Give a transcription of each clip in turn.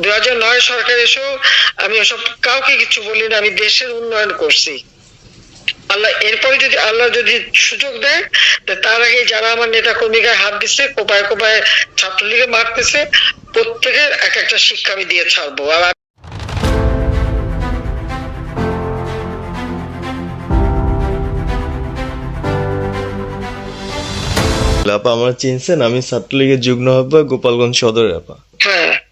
দুই হাজার নয় সরকার এসেও আমি ওসব কাউকে কিছু বলি না আমি দেশের উন্নয়ন করছি। আল্লাহ এরপরে যদি আল্লাহ যদি সুযোগ দেয় তার আগে যারা আমার নেতা কর্মীকে হাত দিচ্ছে কোপায় কোপায় ছাত্রলীগে মারতেছে প্রত্যেকের এক একটা শিক্ষা আমি দিয়ে ছাড়বো। আর আপা আমার চিনছেন? আমি ছাত্রলীগের যুগ্ম আহ্বায়ক গোপালগঞ্জ সদরের আপা হ্যাঁ।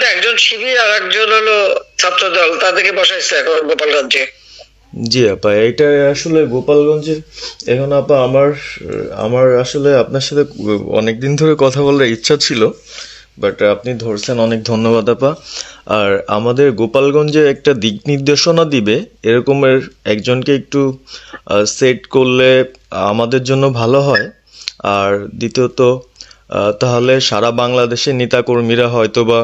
তো একজন শিবির আর একজন হলো ছাত্র দল তাদেরকে বসাইছে এখন গোপালগঞ্জে। জি আপা এটা আসলে গোপালগঞ্জের এখন আপা আমার আমার আসলে আপনার সাথে অনেকদিন ধরে কথা বলার ইচ্ছা ছিল, বাট আপনি ধরছেন, অনেক ধন্যবাদ আপা। আর আমাদের গোপালগঞ্জে একটা দিক নির্দেশনা দিবে, এরকমের একজনকে একটু সেট করলে আমাদের জন্য ভালো হয়। আর দ্বিতীয়ত তাহলে সারা বাংলাদেশের নেতাকর্মীরা হয়তো বা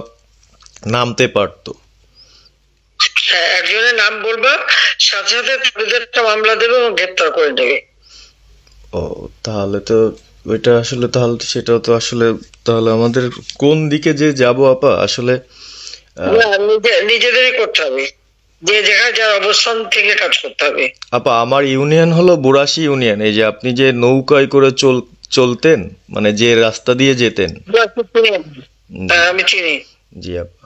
নামতে পারতো। হ্যাঁ একজনের নাম বলবা সাথে সাথে তাদের একটা মামলা দেবে এবং গ্রেপ্তার করে নেবে। ও তাহলে তো ওইটা আসলে তাহলে তো সেটাও তো আসলে তাহলে আমাদের কোন দিকে যে যাব আপা? আসলে নিজেদেরই করতে হবে। যে যেখানে যার অবস্থান থেকে কাজ করতে হবে। আপা আমার ইউনিয়ন হলো বুড়াশি ইউনিয়ন। এই যে আপনি যে নৌকায় করে চল চলতেন মানে যে রাস্তা দিয়ে যেতেন। হ্যাঁ, আমি চিনি। জি আপা।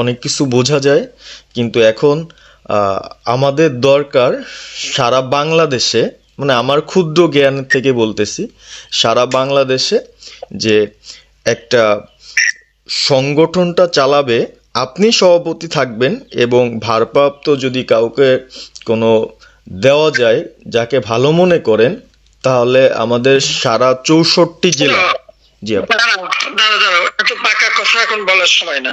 অনেক কিছু বোঝা যায়, কিন্তু এখন আমাদের দরকার সারা বাংলাদেশে মানে আমার ক্ষুদ্র জ্ঞান থেকে বলতেছি, সারা বাংলাদেশে যে একটা সংগঠনটা চালাবে, আপনি সভাপতি থাকবেন এবং ভারপ্রাপ্ত যদি কাউকে কোনো দেওয়া যায়, যাকে ভালো মনে করেন, তাহলে আমাদের সারা চৌষট্টি জেলা। জি আপা। দাঁড়াও দাঁড়াও দাঁড়াও এত পাকা কথা এখন বলার সময় না।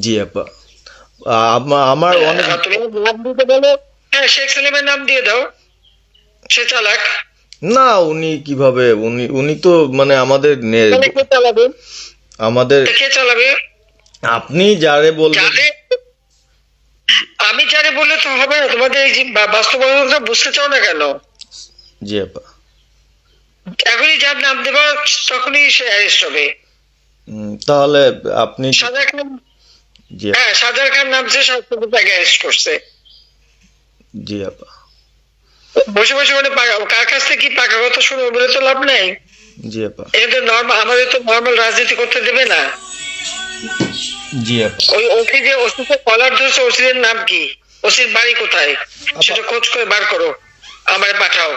জি আপা। আমার অনেক হ্যাঁ শেখ সেলিমের নাম দিয়ে দাও। সে চালাক। না উনি কীভাবে? উনি উনি তো মানে আমাদের নে- তাহলে কে চালাবে? আমাদের কে চালাবে? আপনি যারে বলবেন আমি যারে বললে তো হবে না। তোমাদের এই বাস্তবতা বুঝতে চাও না কেন? জি আপা। এখনই যার নাম দেবা তখনই সে অ্যারেস্ট হবে। তাহলে আপনি হ্যাঁ সাজার খান নামছে তাকে অ্যারেস্ট করছে। জি আপা। বসে বসে মানে কার কাছ থেকে কি পাকা কথা শুনে বলে তো লাভ নেই? জি আপা। এটা নর্মাল আমাদের তো নর্মাল রাজনীতি করতে দেবে না। জি আপা। ওই ওসি যে ওসিতে কলার ধরছে ওসিদের নাম কি? ওসির বাড়ি কোথায়? সেটা খোঁজ করে বার করো। আমায় পাঠাও।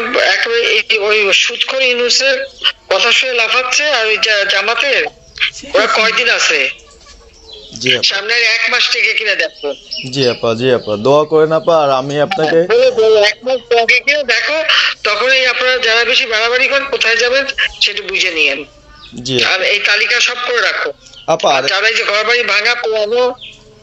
ওই সুৎখর ইউনুসের কথা শুনে লাফাচ্ছে আর ওই জামাতের ওরা কয়দিন আছে? আপা। আর এক মাস থেকে কিনা দেখো। জি আপা জি আপা দোয়া করেন আপা আর আমি আপনাকে বলে বলে এক মাস আগে কিনা দেখো তখনই আপনারা যারা বেশি বাড়াবাড়ি করেন কোথায় যাবেন সেটা বুঝে নিয়েন। জি। আর এই তালিকা সব করে রাখো। আপা যারা এই যে ঘর বাড়ি ভাঙা পোড়ানো